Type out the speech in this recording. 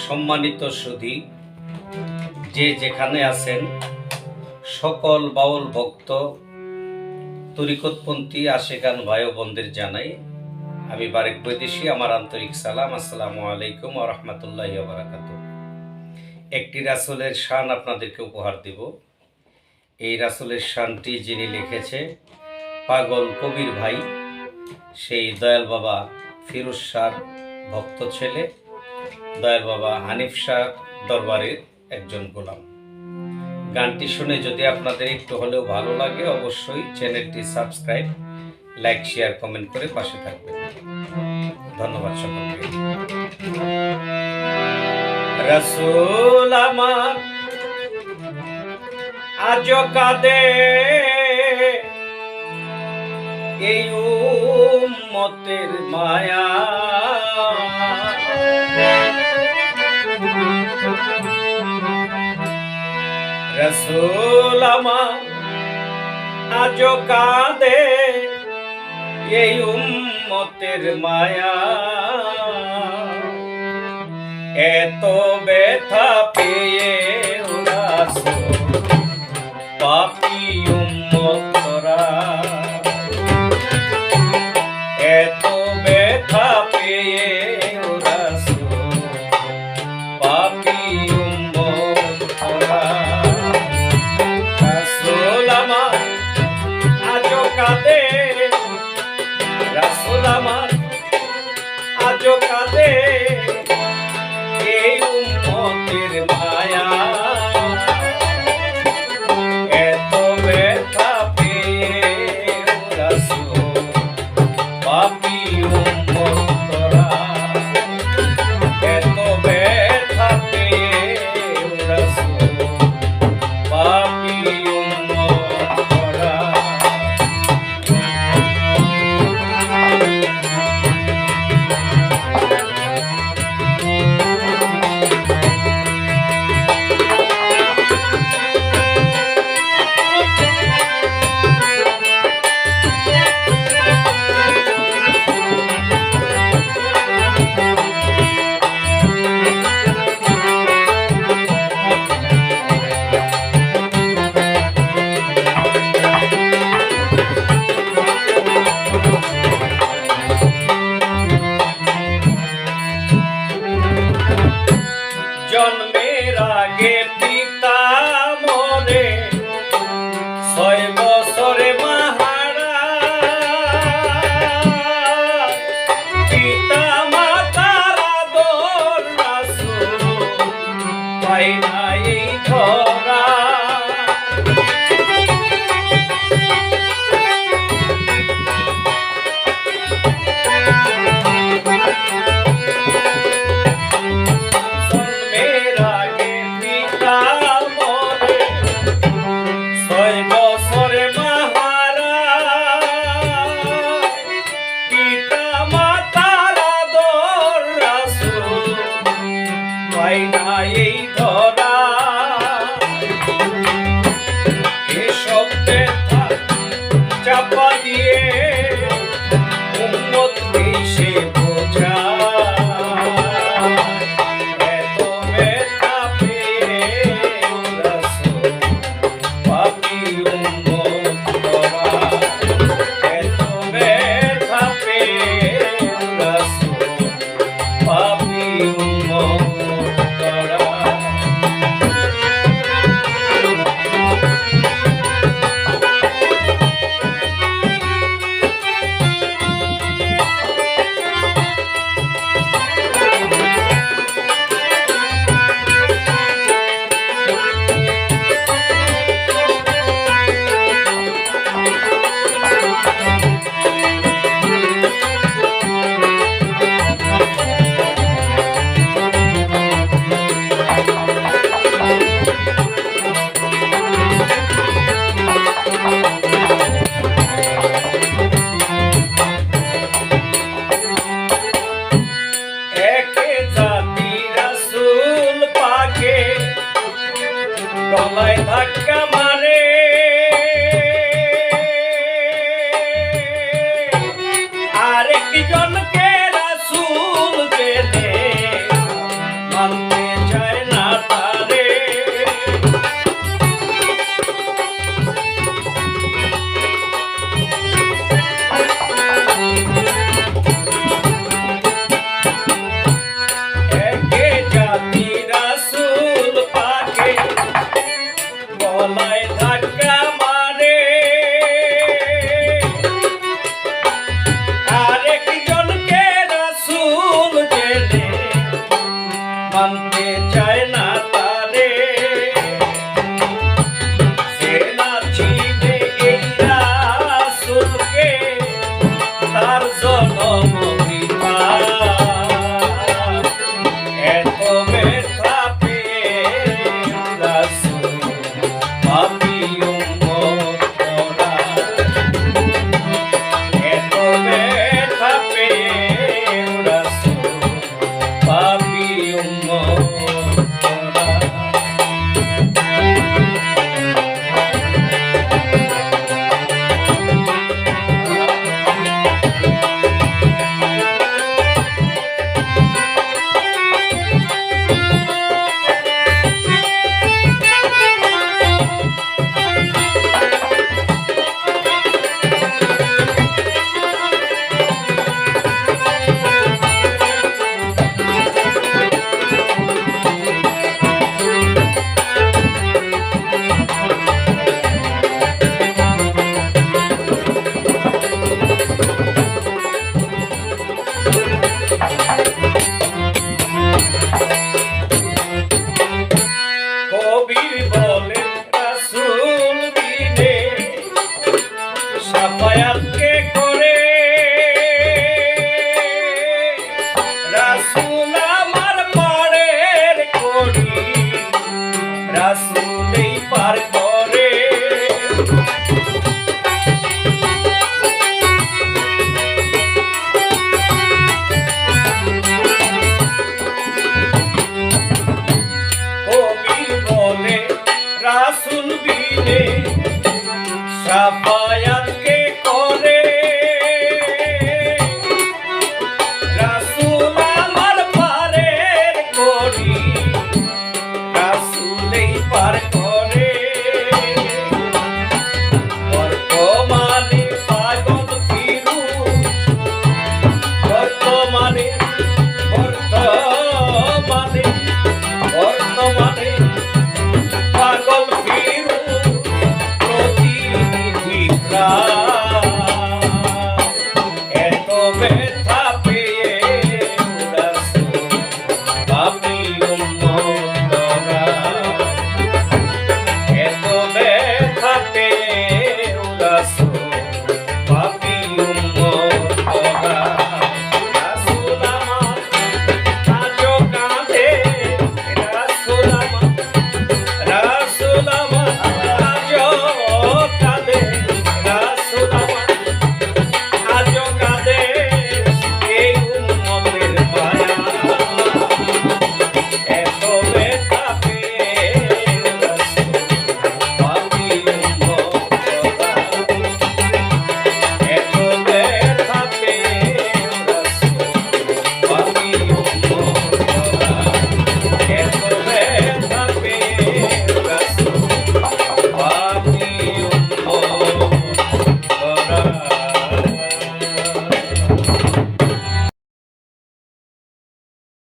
সম্মানিত সুধী যে যেখানে আছেন, সকল বাউল ভক্ত তরিকতপন্থী আশেকান ভাই বোনদের জানাই, আমি বারেক বৈদেশি, আমার আন্তরিক সালাম, আসসালামু আলাইকুম ও রহমতুল্লাহ বারাকাত একটি রাসুলের শান আপনাদেরকে উপহার দিব। এই রাসুলের শানটি যিনি লিখেছে, পাগল কবির ভাই, সেই দয়াল বাবা ফিরোজ শাহর ভক্ত ছেলে দয়াল বাবা হানিফ শাহ দরবারের একজন গোলাম। গানটি শুনে যদি আপনাদের একটু হলেও ভালো লাগে, অবশ্যই চ্যানেলটি সাবস্ক্রাইব, লাইক, শেয়ার, কমেন্ট করে পাশে থাকবেন। ধন্যবাদ সকলকে। রসুল আমার আজ কাদে। এই উম্মতের মায়া। রসুল আমার আজ কাঁদে এই উম্মতের মায়া। এত ব্যথা পেয়ে রাসূল পাপি গলায় ধাক্কা घाट का রাসুলেই পার করে। কবির বলে রাসুল বিনে সাফায়া